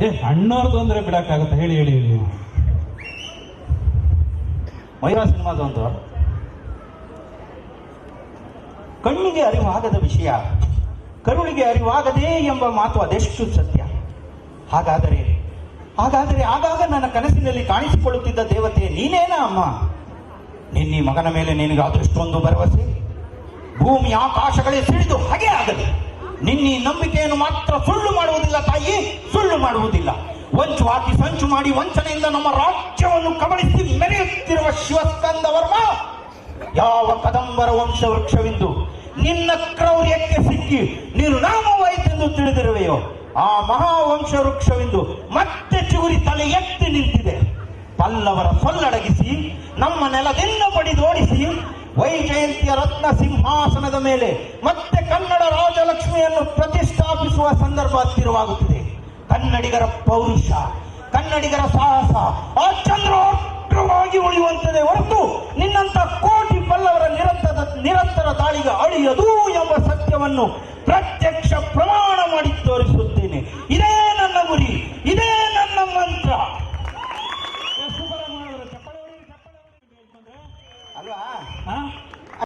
ಏ ಅಣ್ಣವ್ರದ್ದು ಅಂದ್ರೆ ಬಿಡಕ್ಕಾಗತ್ತೆ? ಹೇಳಿ ಹೇಳಿ ಹೇಳಿ. ಮಯೂರ ಸಿನಿಮಾದೊಂದು ಕಣ್ಣಿಗೆ ಅರಿವಾಗದ ವಿಷಯ. ಕರುಳಿಗೆ ಅರಿವಾಗದೇ ಎಂಬ ಮಾತು ಅದೆಷ್ಟು ಸತ್ಯ. ಹಾಗಾದರೆ ಹಾಗಾದರೆ ಆಗಾಗ ನನ್ನ ಕನಸಿನಲ್ಲಿ ಕಾಣಿಸಿಕೊಳ್ಳುತ್ತಿದ್ದ ದೇವತೆ ನೀನೇನಾ ಅಮ್ಮ? ನಿನ್ನಿ ಮಗನ ಮೇಲೆ ನಿನಗೆ ಅದೃಷ್ಟೊಂದು ಭರವಸೆ? ಭೂಮಿ ಆಕಾಶಗಳೇ ಸಿಡಿದು ಹಾಗೆ ಆಗಲಿ. ನಿನ್ನ ನಂಬಿಕೆಯನ್ನು ಮಾತ್ರ ಸುಳ್ಳು ಮಾಡುವುದಿಲ್ಲ ತಾಯಿ. ಮಾಡುವುದಿಲ್ಲ. ವಂಚು ಹಾಕಿ ಸಂಚು ಮಾಡಿ ವಂಚನೆಯಿಂದ ನಮ್ಮ ರಾಜ್ಯವನ್ನು ಕಬಳಿಸಿ ಮೆರೆಯುತ್ತಿರುವ ಶಿವಸ್ಕಂದ ವರ್ಮ, ಯಾವ ಕದಂಬರ ವಂಶ ವೃಕ್ಷವೆಂದು ನಿನ್ನ ಕ್ರೌರ್ಯಕ್ಕೆ ಸಿಕ್ಕಿ ನಿರ್ನಾಮವಾಯಿತೆಂದು ತಿಳಿದಿರುವೆಯೋ, ಆ ಮಹಾವಂಶ ವೃಕ್ಷವೆಂದು ಮತ್ತೆ ಚಿಗುರಿ ತಲೆ ಎತ್ತಿ ನಿಂತಿದೆ. ಪಲ್ಲವರ ಸೊಲ್ಲಡಗಿಸಿ, ನಮ್ಮ ನೆಲದಿಂದ ಬಡಿದೋಡಿಸಿ, ವೈಜಯಂತಿಯ ರತ್ನ ಸಿಂಹಾಸನದ ಮೇಲೆ ಮತ್ತೆ ಕನ್ನಡ ರಾಜಲಕ್ಷ್ಮಿಯನ್ನು ಪ್ರತಿಷ್ಠಾಪಿಸುವ ಸಂದರ್ಭ ಹತ್ತಿರವಾಗುತ್ತಿದೆ. ಕನ್ನಡಿಗರ ಪೌರುಷ ಕನ್ನಡಿಗರ ಸಾಹಸ ಆ ಚಂದ್ರ ಅಗ್ರವಾಗಿ ಉಳಿಯುವಂತದೆ ಹೊರತು ನಿನ್ನಂತ ಕೋಟಿ ಪಲ್ಲವರ ನಿರಂತರ ನಿರಂತರ ದಾಳಿಗೆ ಅಳಿಯದು ಎಂಬ ಸತ್ಯವನ್ನು ಪ್ರತ್ಯಕ್ಷ ಪ್ರಮಾಣ ಮಾಡಿ ತೋರಿಸುತ್ತೇನೆ. ಇದೇ ನನ್ನ ಗುರಿ ಇದೇ ನನ್ನ ಮಂತ್ರ. ಅಲ್ವಾ?